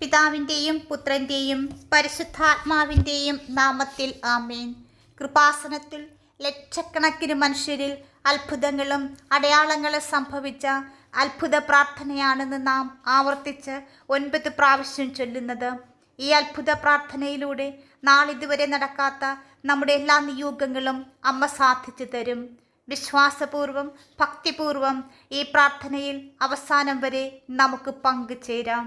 പിതാവിന്റെയും പുത്രന്റെയും പരിശുദ്ധാത്മാവിന്റെയും നാമത്തിൽ ആമേൻ. കൃപാസനത്തിൽ ലക്ഷക്കണക്കിന് മനുഷ്യരിൽ അത്ഭുതങ്ങളും അടയാളങ്ങളും സംഭവിച്ച അത്ഭുത പ്രാർത്ഥനയാണെന്ന് നാം ആവർത്തിച്ച് ഒൻപത് പ്രാവശ്യം ചൊല്ലുന്നത്. ഈ അത്ഭുത പ്രാർത്ഥനയിലൂടെ നാളിതുവരെ നടക്കാത്ത നമ്മുടെ എല്ലാ നിയോഗങ്ങളും അമ്മ സാധിച്ചു തരും. വിശ്വാസപൂർവം ഭക്തിപൂർവം ഈ പ്രാർത്ഥനയിൽ അവസാനം വരെ നമുക്ക് പങ്കുചേരാം.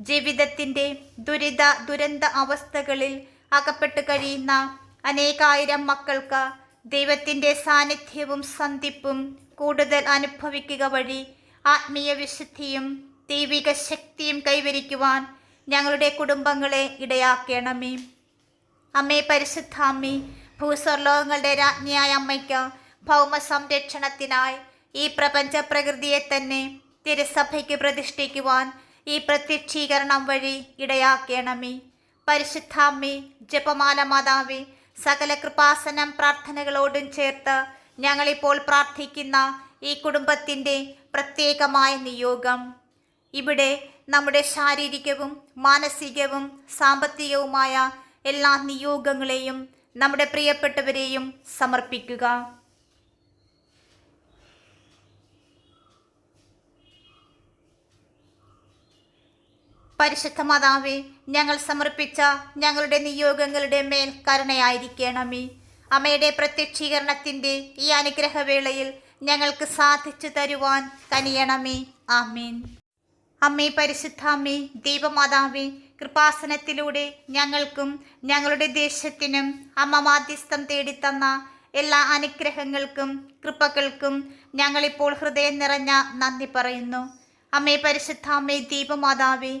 ജീവിതത്തിന്റെ ദുരിത ദുരന്ത അവസ്ഥകളിൽ അകപ്പെട്ട് കഴിയുന്ന അനേകായിരം മക്കൾക്ക് ദൈവത്തിന്റെ സാന്നിധ്യവും സന്ധിപ്പും കൂടുതൽ അനുഭവിക്കുക വഴി ആത്മീയ വിശുദ്ധിയും ദൈവിക ശക്തിയും കൈവരിക്കുവാൻ ഞങ്ങളുടെ കുടുംബങ്ങളെ ഇടയാക്കണമേ. അമ്മേ പരിശുദ്ധാമ്മി ഭൂസ്വർലോകങ്ങളുടെ രാജ്ഞിയായ അമ്മയ്ക്ക് ഭൗമ സംരക്ഷണത്തിനായി ഈ പ്രപഞ്ച പ്രകൃതിയെ തന്നെ തിരുസഭയ്ക്ക് പ്രതിഷ്ഠിക്കുവാൻ ഈ പ്രത്യക്ഷീകരണം വഴി ഇടയാക്കണമേ. പരിശുദ്ധാമ്മി ജപമാല മാതാവേ സകല കൃപാസനം പ്രാർത്ഥനകളോടും ചേർത്ത് ഞങ്ങളിപ്പോൾ പ്രാർത്ഥിക്കുന്ന ഈ കുടുംബത്തിന്റെ പ്രത്യേകമായ നിയോഗം. ഇവിടെ നമ്മുടെ ശാരീരികവും മാനസികവും സാമ്പത്തികവുമായ എല്ലാ നിയോഗങ്ങളെയും നമ്മുടെ പ്രിയപ്പെട്ടവരെയും സമർപ്പിക്കുക. പരിശുദ്ധ മാതാവേ ഞങ്ങൾ സമർപ്പിച്ച ഞങ്ങളുടെ നിയോഗങ്ങളുടെ മേൽ കരുണയായിരിക്കണമേ. അമ്മയുടെ പ്രത്യക്ഷീകരണത്തിന്റെ ഈ അനുഗ്രഹവേളയിൽ ഞങ്ങൾക്ക് സാധിച്ചു തരുവാൻ കനിയണമേ. ആമീൻ. അമ്മേ പരിശുദ്ധ അമ്മേ ദൈവമാതാവേ കൃപാസനത്തിലൂടെ ഞങ്ങൾക്കും ഞങ്ങളുടെ ദേശത്തിനും അമ്മ മാധ്യസ്ഥം തേടിത്തന്ന എല്ലാ അനുഗ്രഹങ്ങൾക്കും കൃപകൾക്കും ഞങ്ങളിപ്പോൾ ഹൃദയം നിറഞ്ഞ നന്ദി പറയുന്നു. അമ്മേ പരിശുദ്ധ അമ്മേ ദീപമാതാവേ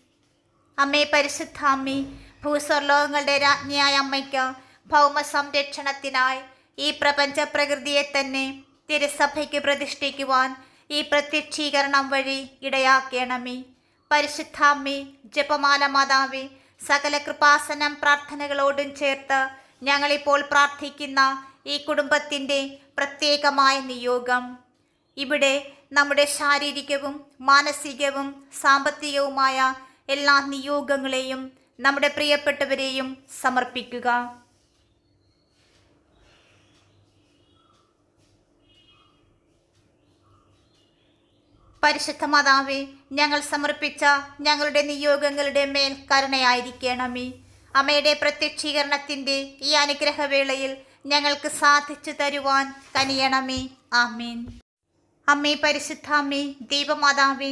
അമ്മേ പരിശുദ്ധ അമ്മി ഭൂസ്വർലോകങ്ങളുടെ രാജ്ഞിയായ അമ്മയ്ക്ക് ഭൗമ സംരക്ഷണത്തിനായി ഈ പ്രപഞ്ച പ്രകൃതിയെ തന്നെ തിരുസഭയ്ക്ക് പ്രതിഷ്ഠിക്കുവാൻ ഈ പ്രത്യക്ഷീകരണം വഴി ഇടയാക്കണമേ. പരിശുദ്ധാമ്മി ജപമാല മാതാവി സകല കൃപാസനം പ്രാർത്ഥനകളോടും ചേർത്ത് ഞങ്ങളിപ്പോൾ പ്രാർത്ഥിക്കുന്ന ഈ കുടുംബത്തിന്റെ പ്രത്യേകമായ നിയോഗം. ഇവിടെ നമ്മുടെ ശാരീരികവും മാനസികവും സാമ്പത്തികവുമായ എല്ലാ നിയോഗങ്ങളെയും നമ്മുടെ പ്രിയപ്പെട്ടവരെയും സമർപ്പിക്കുക. പരിശുദ്ധ മാതാവേ ഞങ്ങൾ സമർപ്പിച്ച ഞങ്ങളുടെ നിയോഗങ്ങളുടെ മേൽ കരുണയായിരിക്കണമേ. അമ്മയുടെ പ്രത്യക്ഷീകരണത്തിന്റെ ഈ അനുഗ്രഹവേളയിൽ ഞങ്ങൾക്ക് സാധിച്ചു തരുവാൻ കനിയണമേ. ആമീൻ. അമ്മേ പരിശുദ്ധാമ്മേ ദൈവമാതാവേ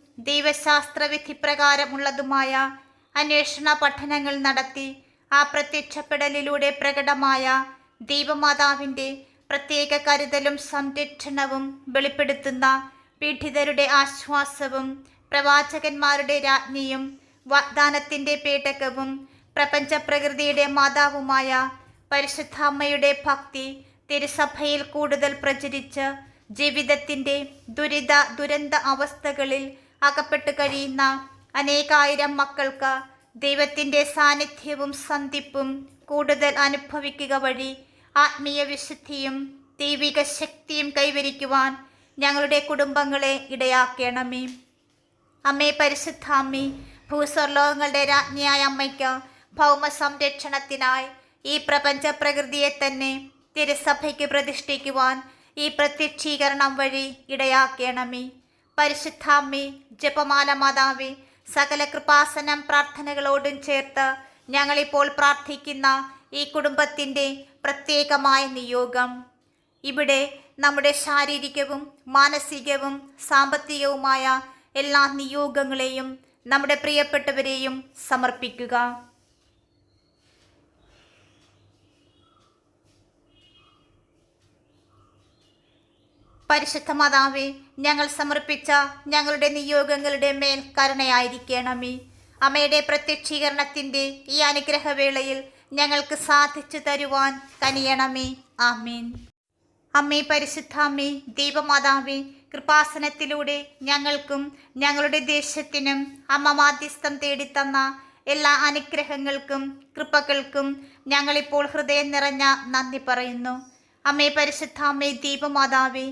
ദൈവശാസ്ത്രവിധി പ്രകാരമുള്ളതുമായ അന്വേഷണ പഠനങ്ങൾ നടത്തി ആ പ്രത്യക്ഷപ്പെടലിലൂടെ പ്രകടമായ ദൈവമാതാവിന്റെ പ്രത്യേക കരുതലും സംരക്ഷണവും വെളിപ്പെടുത്തുന്ന പീഡിതരുടെ ആശ്വാസവും പ്രവാചകന്മാരുടെ രാജ്ഞിയും വാഗ്ദാനത്തിന്റെ പേടകവും പ്രപഞ്ചപ്രകൃതിയുടെ മാതാവുമായ പരിശുദ്ധാമ്മയുടെ ഭക്തി തിരുസഭയിൽ കൂടുതൽ പ്രചരിച്ച് ജീവിതത്തിന്റെ ദുരിത ദുരന്ത അവസ്ഥകളിൽ അകപ്പെട്ട് കഴിയുന്ന അനേകായിരം മക്കൾക്ക് ദൈവത്തിന്റെ സാന്നിധ്യവും സന്ധിപ്പും കൂടുതൽ അനുഭവിക്കുക വഴി ആത്മീയ വിശുദ്ധിയും ദൈവിക ശക്തിയും കൈവരിക്കുവാൻ ഞങ്ങളുടെ കുടുംബങ്ങളെ ഇടയാക്കണമേ. അമ്മേ പരിശുദ്ധ അമ്മേ ഭൂസ്വർലോകങ്ങളുടെ രാജ്ഞിയായ അമ്മയ്ക്ക് ഭൗമ സംരക്ഷണത്തിനായി ഈ പ്രപഞ്ച പ്രകൃതിയെ തന്നെ തിരുസഭയ്ക്ക് പ്രതിഷ്ഠിക്കുവാൻ ഈ പ്രത്യക്ഷീകരണം വഴി ഇടയാക്കണമേ. പരിശുദ്ധാമ്മേ ജപമാല മാതാവേ സകല കൃപാസനം പ്രാർത്ഥനകളോടും ചേർത്ത് ഞങ്ങളിപ്പോൾ പ്രാർത്ഥിക്കുന്ന ഈ കുടുംബത്തിന്റെ പ്രത്യേകമായ നിയോഗം. ഇവിടെ നമ്മുടെ ശാരീരികവും മാനസികവും സാമ്പത്തികവുമായ എല്ലാ നിയോഗങ്ങളെയും നമ്മുടെ പ്രിയപ്പെട്ടവരെയും സമർപ്പിക്കുക. പരിശുദ്ധ മാതാവേ ഞങ്ങൾ സമർപ്പിച്ച ഞങ്ങളുടെ നിയോഗങ്ങളുടെ മേൽ കരുണയായിരിക്കണമേ. അമ്മയുടെ പ്രത്യക്ഷീകരണത്തിന്റെ ഈ അനുഗ്രഹവേളയിൽ ഞങ്ങൾക്ക് സാധിച്ചു തരുവാൻ കനിയണമേ. ആമീൻ. അമ്മേ പരിശുദ്ധാമ്മേ ദൈവമാതാവേ കൃപാസനത്തിലൂടെ ഞങ്ങൾക്കും ഞങ്ങളുടെ ദേശത്തിനും അമ്മ മാധ്യസ്ഥം തേടിത്തന്ന എല്ലാ അനുഗ്രഹങ്ങൾക്കും കൃപകൾക്കും ഞങ്ങളിപ്പോൾ ഹൃദയം നിറഞ്ഞ നന്ദി പറയുന്നു. അമ്മേ പരിശുദ്ധാമ്മേ ദീപമാതാവേ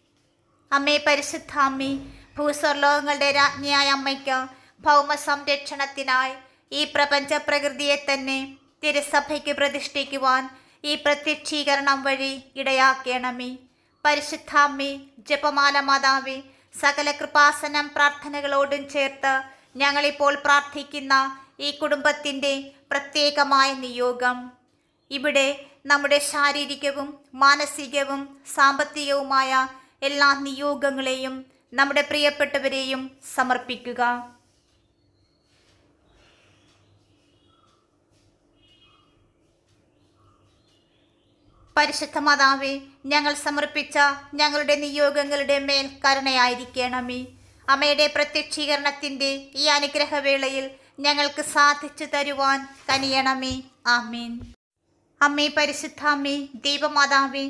അമ്മേ പരിശുദ്ധ അമ്മേ ഭൂസ്വർലോകങ്ങളുടെ രാജ്ഞിയായ അമ്മയ്ക്ക് ഭൗമ സംരക്ഷണത്തിനായി ഈ പ്രപഞ്ച പ്രകൃതിയെ തന്നെ തിരുസഭയ്ക്ക് പ്രതിഷ്ഠിക്കുവാൻ ഈ പ്രത്യക്ഷീകരണം വഴി ഇടയാക്കണമേ. പരിശുദ്ധാമ്മി ജപമാല മാതാവി സകല കൃപാസനം പ്രാർത്ഥനകളോടും ചേർത്ത് ഞങ്ങളിപ്പോൾ പ്രാർത്ഥിക്കുന്ന ഈ കുടുംബത്തിന്റെ പ്രത്യേകമായ നിയോഗം. ഇവിടെ നമ്മുടെ ശാരീരികവും മാനസികവും സാമ്പത്തികവുമായ എല്ലാ നിയോഗങ്ങളെയും നമ്മുടെ പ്രിയപ്പെട്ടവരെയും സമർപ്പിക്കുക. പരിശുദ്ധ മാതാവേ ഞങ്ങൾ സമർപ്പിച്ച ഞങ്ങളുടെ നിയോഗങ്ങളുടെ മേൽ കരുണയായിരിക്കണമേ. അമ്മയുടെ പ്രത്യക്ഷീകരണത്തിന്റെ ഈ അനുഗ്രഹവേളയിൽ ഞങ്ങൾക്ക് സാധിച്ചു തരുവാൻ കനിയണമേ. ആമീൻ. അമ്മേ പരിശുദ്ധ അമ്മേ ദൈവമാതാവേ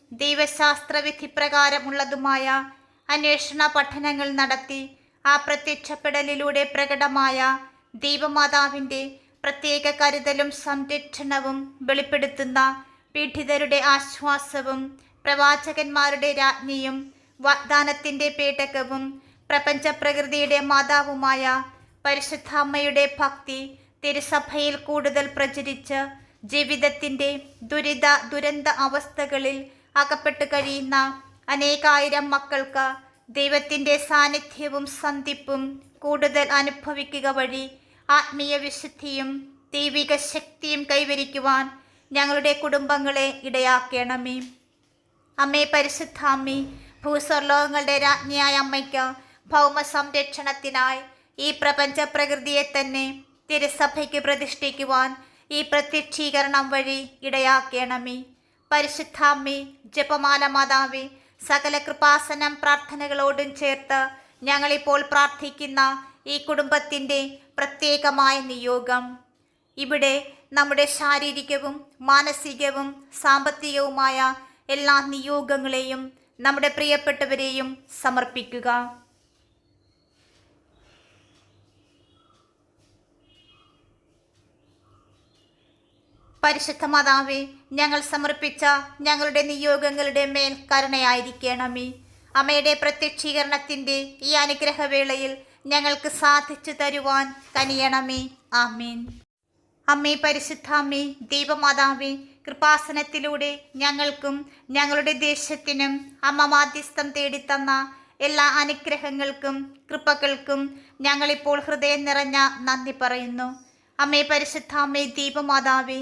ദൈവശാസ്ത്രവിധി പ്രകാരമുള്ളതുമായ അന്വേഷണ പഠനങ്ങൾ നടത്തി ആ പ്രത്യക്ഷപ്പെടലിലൂടെ പ്രകടമായ ദൈവമാതാവിന്റെ പ്രത്യേക കരുതലും സംരക്ഷണവും വെളിപ്പെടുത്തുന്ന പീഡിതരുടെ ആശ്വാസവും പ്രവാചകന്മാരുടെ രാജ്ഞിയും വാഗ്ദാനത്തിന്റെ പേടകവും പ്രപഞ്ച പ്രകൃതിയുടെ മാതാവുമായ പരിശുദ്ധാമ്മയുടെ ഭക്തി തിരുസഭയിൽ കൂടുതൽ പ്രചരിച്ച് ജീവിതത്തിന്റെ ദുരിത ദുരന്ത അവസ്ഥകളിൽ അകപ്പെട്ട് കഴിയുന്ന അനേകായിരം മക്കൾക്ക് ദൈവത്തിന്റെ സാന്നിധ്യവും സന്ധിപ്പും കൂടുതൽ അനുഭവിക്കുക വഴി ആത്മീയ വിശുദ്ധിയും ദൈവിക ശക്തിയും കൈവരിക്കുവാൻ ഞങ്ങളുടെ കുടുംബങ്ങളെ ഇടയാക്കണമേ. അമ്മേ പരിശുദ്ധാമ്മി ഭൂസ്വർലോകങ്ങളുടെ രാജ്ഞിയായ അമ്മയ്ക്ക് ഭൗമ സംരക്ഷണത്തിനായി ഈ പ്രപഞ്ച പ്രകൃതിയെ തന്നെ തിരുസഭയ്ക്ക് പ്രതിഷ്ഠിക്കുവാൻ ഈ പ്രത്യക്ഷീകരണം വഴി ഇടയാക്കണമേ. പരിശുദ്ധാമ്മി ജപമാല മാതാവേ സകല കൃപാസനം പ്രാർത്ഥനകളോടും ചേർത്ത് ഞങ്ങളിപ്പോൾ പ്രാർത്ഥിക്കുന്ന ഈ കുടുംബത്തിന്റെ പ്രത്യേകമായ നിയോഗം. ഇവിടെ നമ്മുടെ ശാരീരികവും മാനസികവും സാമ്പത്തികവുമായ എല്ലാ നിയോഗങ്ങളെയും നമ്മുടെ പ്രിയപ്പെട്ടവരെയും സമർപ്പിക്കുക. പരിശുദ്ധ മാതാവേ ഞങ്ങൾ സമർപ്പിച്ച ഞങ്ങളുടെ നിയോഗങ്ങളുടെ മേൽ കരുണയായിരിക്കണമേ. അമ്മയുടെ പ്രത്യക്ഷീകരണത്തിന്റെ ഈ അനുഗ്രഹവേളയിൽ ഞങ്ങൾക്ക് സാധിച്ചു തരുവാൻ കനിയണമേ. ആമീൻ. അമ്മേ പരിശുദ്ധ അമ്മേ ദൈവമാതാവേ കൃപാസനത്തിലൂടെ ഞങ്ങൾക്കും ഞങ്ങളുടെ ദേശത്തിനും അമ്മ മാധ്യസ്ഥം തേടിത്തന്ന എല്ലാ അനുഗ്രഹങ്ങൾക്കും കൃപകൾക്കും ഞങ്ങളിപ്പോൾ ഹൃദയം നിറഞ്ഞ നന്ദി പറയുന്നു. അമ്മേ പരിശുദ്ധാമ്മേ ദീപമാതാവേ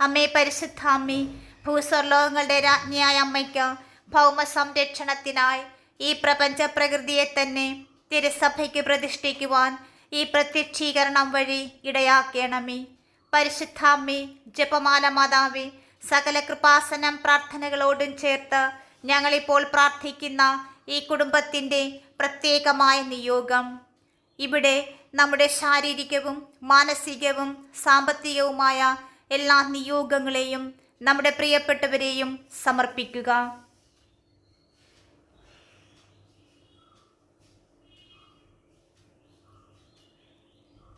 അമ്മേ പരിശുദ്ധാമ്മി ഭൂസ്വർലോകങ്ങളുടെ രാജ്ഞിയായ അമ്മയ്ക്ക് ഭൗമ സംരക്ഷണത്തിനായി ഈ പ്രപഞ്ച പ്രകൃതിയെ തന്നെ തിരുസഭയ്ക്ക് പ്രതിഷ്ഠിക്കുവാൻ ഈ പ്രത്യക്ഷീകരണം വഴി ഇടയാക്കണമേ. പരിശുദ്ധാമ്മി ജപമാല മാതാവി സകല കൃപാസനം പ്രാർത്ഥനകളോടും ചേർത്ത് ഞങ്ങളിപ്പോൾ പ്രാർത്ഥിക്കുന്ന ഈ കുടുംബത്തിന്റെ പ്രത്യേകമായ നിയോഗം. ഇവിടെ നമ്മുടെ ശാരീരികവും മാനസികവും സാമ്പത്തികവുമായ എല്ലാ നിയോഗങ്ങളെയും നമ്മുടെ പ്രിയപ്പെട്ടവരെയും സമർപ്പിക്കുക.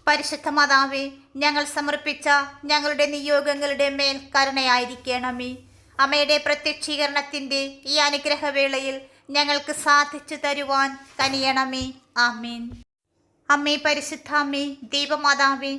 പരിശുദ്ധ മാതാവേ ഞങ്ങൾ സമർപ്പിച്ച ഞങ്ങളുടെ നിയോഗങ്ങളുടെ മേൽ കരുണയായിരിക്കണമേ. അമ്മയുടെ പ്രത്യക്ഷീകരണത്തിന്റെ ഈ അനുഗ്രഹവേളയിൽ ഞങ്ങൾക്ക് സാധിച്ചു തരുവാൻ കനിയണമേ. ആമീൻ. അമ്മേ പരിശുദ്ധാമ്മേ ദൈവമാതാവേ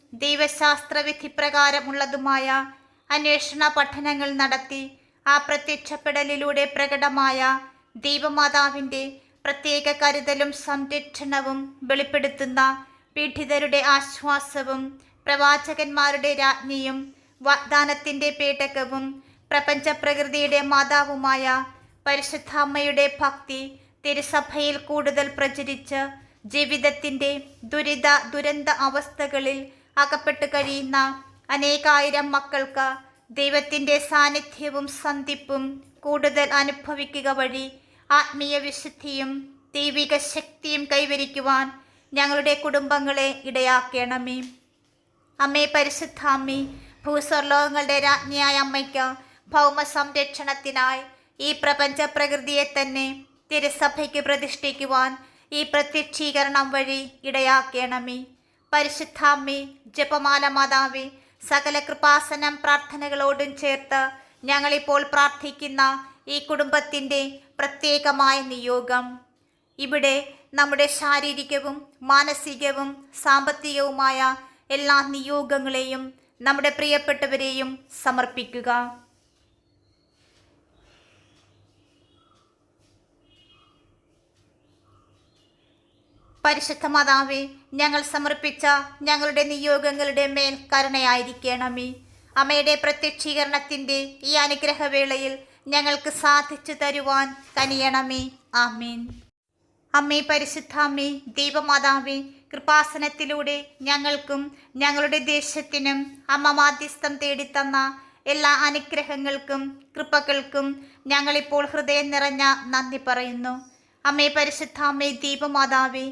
ദൈവശാസ്ത്രവിധി പ്രകാരമുള്ളതുമായ അന്വേഷണ പഠനങ്ങൾ നടത്തി ആ പ്രത്യക്ഷപ്പെടലിലൂടെ പ്രകടമായ ദൈവമാതാവിന്റെ പ്രത്യേക കരുതലും സംരക്ഷണവും വെളിപ്പെടുത്തുന്ന പീഡിതരുടെ ആശ്വാസവും പ്രവാചകന്മാരുടെ രാജ്ഞിയും വാഗ്ദാനത്തിന്റെ പേടകവും പ്രപഞ്ച പ്രകൃതിയുടെ മാതാവുമായ പരിശുദ്ധാമ്മയുടെ ഭക്തി തിരുസഭയിൽ കൂടുതൽ പ്രചരിച്ച് ജീവിതത്തിന്റെ ദുരിത ദുരന്ത അവസ്ഥകളിൽ അകപ്പെട്ട് കഴിയുന്ന അനേകായിരം മക്കൾക്ക് ദൈവത്തിന്റെ സാന്നിധ്യവും സന്ധിപ്പും കൂടുതൽ അനുഭവിക്കുക വഴി ആത്മീയ വിശുദ്ധിയും ദൈവിക ശക്തിയും കൈവരിക്കുവാൻ ഞങ്ങളുടെ കുടുംബങ്ങളെ ഇടയാക്കണമേ. അമ്മേ പരിശുദ്ധാമ്മി ഭൂസ്വർലോകങ്ങളുടെ രാജ്ഞിയായ അമ്മയ്ക്ക് ഭൗമ സംരക്ഷണത്തിനായി ഈ പ്രപഞ്ച പ്രകൃതിയെ തന്നെ തിരുസഭയ്ക്ക് പ്രതിഷ്ഠിക്കുവാൻ ഈ പ്രത്യക്ഷീകരണം വഴി ഇടയാക്കണമേ. പരിശുദ്ധാമ്മേ ജപമാല മാതാവേ സകല കൃപാസനം പ്രാർത്ഥനകളോടും ചേർത്ത് ഞങ്ങളിപ്പോൾ പ്രാർത്ഥിക്കുന്ന ഈ കുടുംബത്തിന്റെ പ്രത്യേകമായ നിയോഗം. ഇവിടെ നമ്മുടെ ശാരീരികവും മാനസികവും സാമ്പത്തികവുമായ എല്ലാ നിയോഗങ്ങളെയും നമ്മുടെ പ്രിയപ്പെട്ടവരെയും സമർപ്പിക്കുക. പരിശുദ്ധ മാതാവേ ഞങ്ങൾ സമർപ്പിച്ച ഞങ്ങളുടെ നിയോഗങ്ങളുടെ മേൽ കരുണയായിരിക്കണമേ. അമ്മയുടെ പ്രത്യക്ഷീകരണത്തിന്റെ ഈ അനുഗ്രഹവേളയിൽ ഞങ്ങൾക്ക് സാധിച്ചു തരുവാൻ കനിയണമേ. ആമീൻ. അമ്മേ പരിശുദ്ധാമ്മേ ദൈവമാതാവേ കൃപാസനത്തിലൂടെ ഞങ്ങൾക്കും ഞങ്ങളുടെ ദേശത്തിനും അമ്മ മാധ്യസ്ഥം തേടിത്തന്ന എല്ലാ അനുഗ്രഹങ്ങൾക്കും കൃപകൾക്കും ഞങ്ങളിപ്പോൾ ഹൃദയം നിറഞ്ഞ നന്ദി പറയുന്നു. അമ്മേ പരിശുദ്ധാമ്മേ ദീപമാതാവേ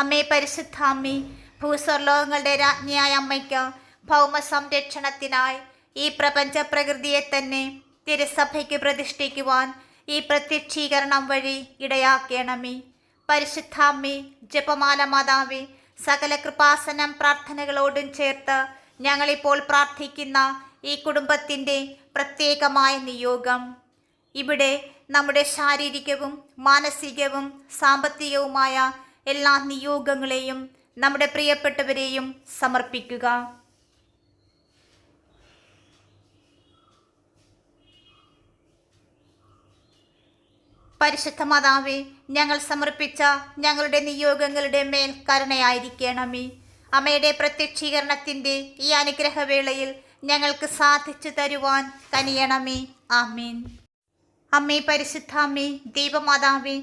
അമ്മേ പരിശുദ്ധ അമ്മേ ഭൂസ്വർലോകങ്ങളുടെ രാജ്ഞിയായ അമ്മയ്ക്ക് ഭൗമ സംരക്ഷണത്തിനായി ഈ പ്രപഞ്ച പ്രകൃതിയെ തന്നെ തിരുസഭയ്ക്ക് പ്രതിഷ്ഠിക്കുവാൻ ഈ പ്രത്യക്ഷീകരണം വഴി ഇടയാക്കണമേ. പരിശുദ്ധാമ്മി ജപമാല മാതാവി സകല കൃപാസനം പ്രാർത്ഥനകളോടും ചേർത്ത് ഞങ്ങളിപ്പോൾ പ്രാർത്ഥിക്കുന്ന ഈ കുടുംബത്തിന്റെ പ്രത്യേകമായ നിയോഗം. ഇവിടെ നമ്മുടെ ശാരീരികവും മാനസികവും സാമ്പത്തികവുമായ എല്ലാ നിയോഗങ്ങളെയും നമ്മുടെ പ്രിയപ്പെട്ടവരെയും സമർപ്പിക്കുക. പരിശുദ്ധ മാതാവേ ഞങ്ങൾ സമർപ്പിച്ച ഞങ്ങളുടെ നിയോഗങ്ങളുടെ മേൽ കരുണയായിരിക്കണമേ. അമ്മയുടെ പ്രത്യക്ഷീകരണത്തിന്റെ ഈ അനുഗ്രഹവേളയിൽ ഞങ്ങൾക്ക് സാധിച്ചു തരുവാൻ കനിയണമേ. ആമീൻ. അമ്മേ പരിശുദ്ധാമ്മേ ദൈവമാതാവേ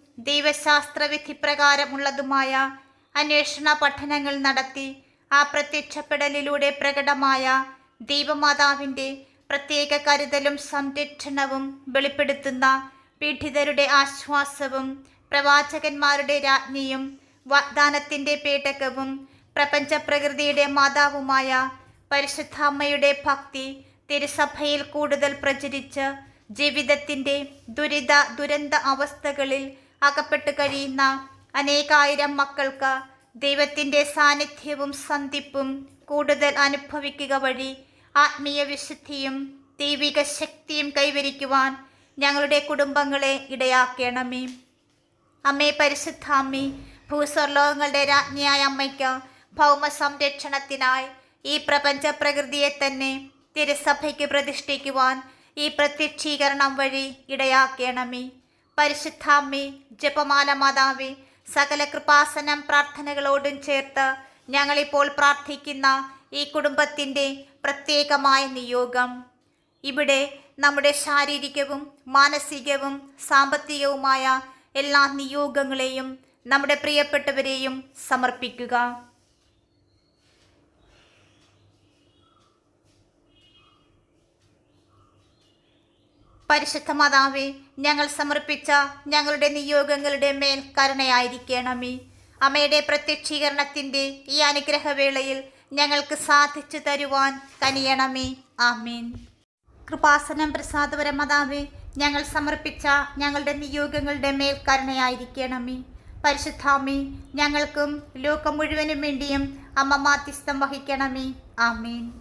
ദൈവശാസ്ത്രവിധി പ്രകാരമുള്ളതുമായ അന്വേഷണ പഠനങ്ങൾ നടത്തി ആ പ്രത്യക്ഷപ്പെടലിലൂടെ പ്രകടമായ ദൈവമാതാവിന്റെ പ്രത്യേക കരുതലും സംരക്ഷണവും വെളിപ്പെടുത്തുന്ന പീഡിതരുടെ ആശ്വാസവും പ്രവാചകന്മാരുടെ രാജ്ഞിയും വാഗ്ദാനത്തിന്റെ പേടകവും പ്രപഞ്ചപ്രകൃതിയുടെ മാതാവുമായ പരിശുദ്ധാമ്മയുടെ ഭക്തി തിരുസഭയിൽ കൂടുതൽ പ്രചരിച്ച് ജീവിതത്തിന്റെ ദുരിത ദുരന്ത അവസ്ഥകളിൽ അകപ്പെട്ട് കഴിയുന്ന അനേകായിരം മക്കൾക്ക് ദൈവത്തിന്റെ സാന്നിധ്യവും സന്ധിപ്പും കൂടുതൽ അനുഭവിക്കുക വഴി ആത്മീയ വിശുദ്ധിയും ദൈവിക ശക്തിയും കൈവരിക്കുവാൻ ഞങ്ങളുടെ കുടുംബങ്ങളെ ഇടയാക്കണമേ. അമ്മേ പരിശുദ്ധ അമ്മേ ഭൂസ്വർലോകങ്ങളുടെ രാജ്ഞിയായ അമ്മയ്ക്ക് ഭൗമ സംരക്ഷണത്തിനായി ഈ പ്രപഞ്ച പ്രകൃതിയെ തന്നെ തിരുസഭയ്ക്ക് പ്രതിഷ്ഠിക്കുവാൻ ഈ പ്രത്യക്ഷീകരണം വഴി ഇടയാക്കണമേ. പരിശുദ്ധാമ്മേ ജപമാല മാതാവേ സകല കൃപാസനം പ്രാർത്ഥനകളോടും ചേർത്ത് ഞങ്ങളിപ്പോൾ പ്രാർത്ഥിക്കുന്ന ഈ കുടുംബത്തിന്റെ പ്രത്യേകമായ നിയോഗം. ഇവിടെ നമ്മുടെ ശാരീരികവും മാനസികവും സാമ്പത്തികവുമായ എല്ലാ നിയോഗങ്ങളെയും നമ്മുടെ പ്രിയപ്പെട്ടവരെയും സമർപ്പിക്കുക. പരിശുദ്ധ മാതാവേ ഞങ്ങൾ സമർപ്പിച്ച ഞങ്ങളുടെ നിയോഗങ്ങളുടെ മേൽ കരുണയായിരിക്കണമേ. അമ്മയുടെ പ്രത്യക്ഷീകരണത്തിന്റെ ഈ അനുഗ്രഹവേളയിൽ ഞങ്ങൾക്ക് സാധിച്ചു തരുവാൻ കനിയണമേ. ആമീൻ. കൃപാസനം പ്രസാദപരമതാവേ ഞങ്ങൾ സമർപ്പിച്ച ഞങ്ങളുടെ നിയോഗങ്ങളുടെ മേൽ കരുണയായിരിക്കണമേ. പരിശുദ്ധാമി ഞങ്ങൾക്കും ലോകം മുഴുവനും വേണ്ടിയും അമ്മ മാധ്യസ്ഥം വഹിക്കണമേ. ആമീൻ.